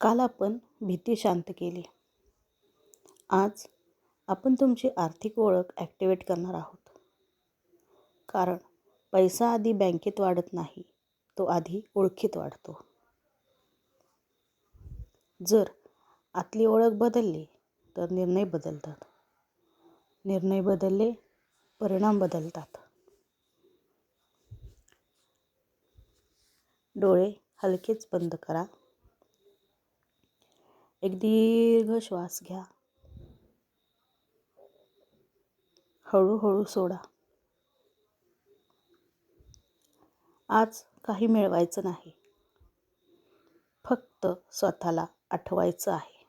काल आपण भीती शांत केली. आज आपण तुमची आर्थिक ओळख ॲक्टिवेट करणार आहोत. कारण पैसा आधी बँकेत वाढत नाही तो आधी ओळखीत वाढतो. जर आतली ओळख बदलली तर निर्णय बदलतात. निर्णय बदलले परिणाम बदलतात. डोळे हलकेच बंद करा. एक दीर्घ श्वास घ्या. हळूहळू सोडा. आज काही मिळवायचं नाही. फक्त स्वतःला आठवायचं आहे.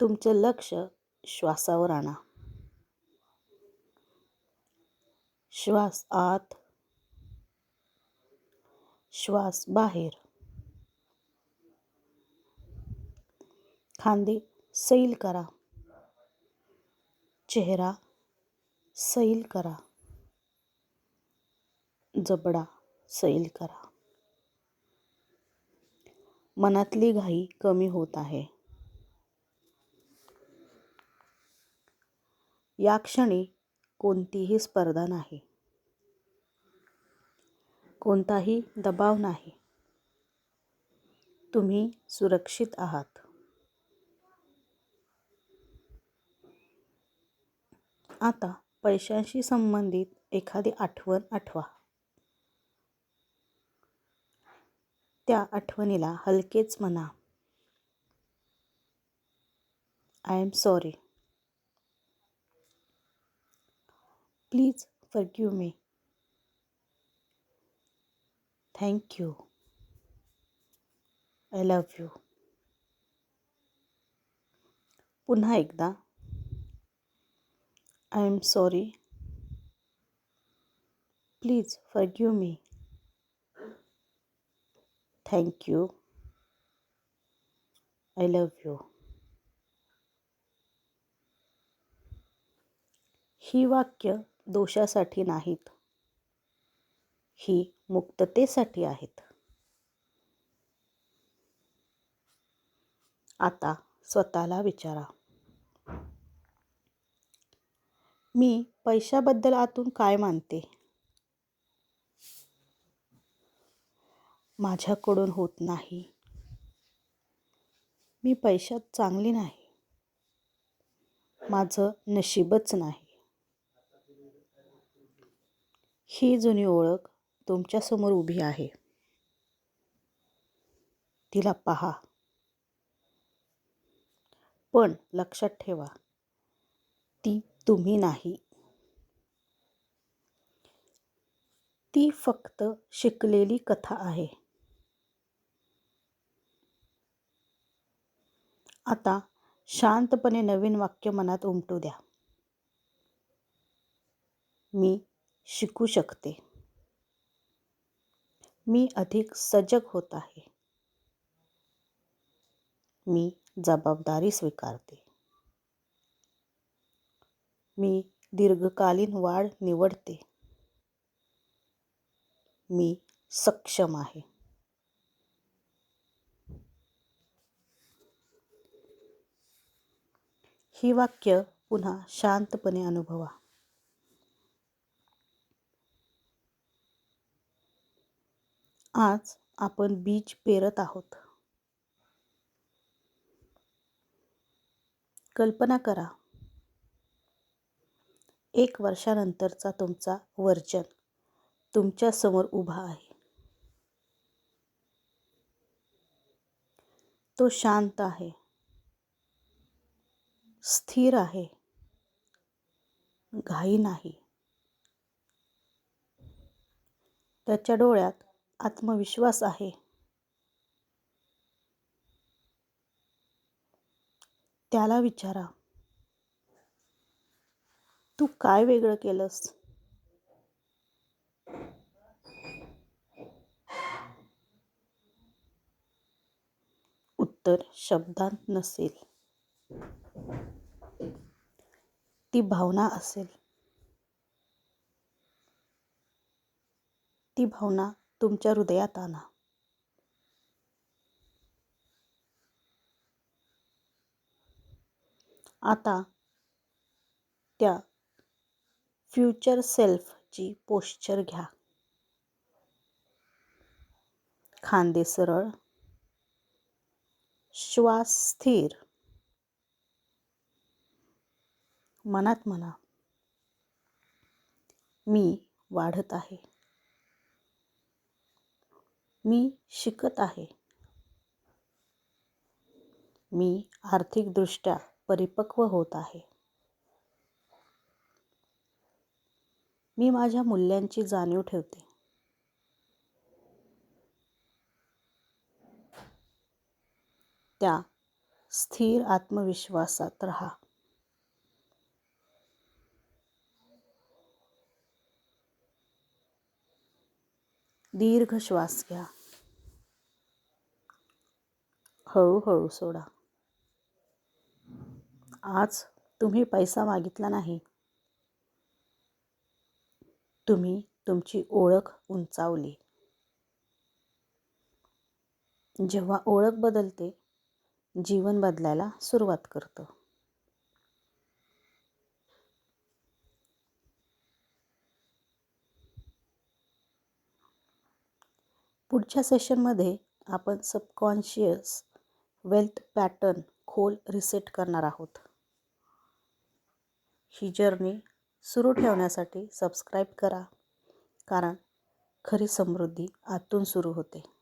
तुमचं लक्ष श्वासावर आणा. श्वास आत. श्वास बाहेर. खांदे सैल करा. चेहरा सैल करा. जबडा सैल करा. मनातली घाई कमी होत आहे. या क्षणी कोणतीही स्पर्धा नाही. कोणताही दबाव नाही. तुम्ही सुरक्षित आहात. आता पैशांशी संबंधित एखादी आठवण आठवा. त्या आठवणीला हलकेच म्हणा. I am sorry please forgive me thank you I love you पुन्हा एकदा I am sorry. Please forgive me. Thank you. I love you. ही वाक्य दोषासाठी नाहीत. ही मुक्ततेसाठी आहेत. आता स्वतःला विचारा. मी पैशाबद्दल आतून काय मानते? माझ्याकडून होत नाही. मी पैशात चांगली नाही. माझं नशीबच नाही. ही जुनी ओळख तुमच्यासमोर उभी आहे. तिला पहा. पण लक्षात ठेवा ती तुम्ही नाही. ती फक्त शिकलेली कथा आहे. आता शांतपणे नवीन वाक्य मनात उमटू द्या. मी शिकू शकते. मी अधिक सजग होत आहे. मी जबाबदारी स्वीकारते. मी दीर्घकालीन वाढ निवडते. मी सक्षम आहे. ही वाक्य पुन्हा शांतपणे अनुभवा. आज आपण बीज पेरत आहोत. कल्पना करा एक वर्षानंतरचा तुमचा वर्जन तुमच्यासमोर उभा आहे. तो शांत आहे. स्थिर आहे. घाई नाही. त्याच्या डोळ्यात आत्मविश्वास आहे. त्याला विचारा. तू काय वेगळं केलंस? उत्तर शब्दांत नसेल. ती भावना असेल. ती भावना तुमच्या हृदयात आणा. आता त्या फ्युचर सेल्फची पोश्चर घ्या. खांदे सरळ. श्वास स्थिर. मनात म्हणा मी वाढत आहे. मी शिकत आहे. मी आर्थिकदृष्ट्या परिपक्व होत आहे. मी माझ्या मूल्यांची जाणीव ठेवते. त्या स्थिर आत्मविश्वासात राहा. दीर्घ श्वास घ्या. हळूहळू सोडा. आज तुम्ही पैसा मागितला नाही तुम्ही तुमची ओळख उंचावली. जेव्हा ओळख बदलते जीवन बदलायला सुरुवात करतं. पुढच्या सेशनमध्ये आपण सबकॉन्शियस वेल्थ पॅटर्न खोल रिसेट करणार आहोत. ही जर्नी सुरू ठेवण्यासाठी सबस्क्राईब करा. कारण खरी समृद्धी आतून सुरू होते.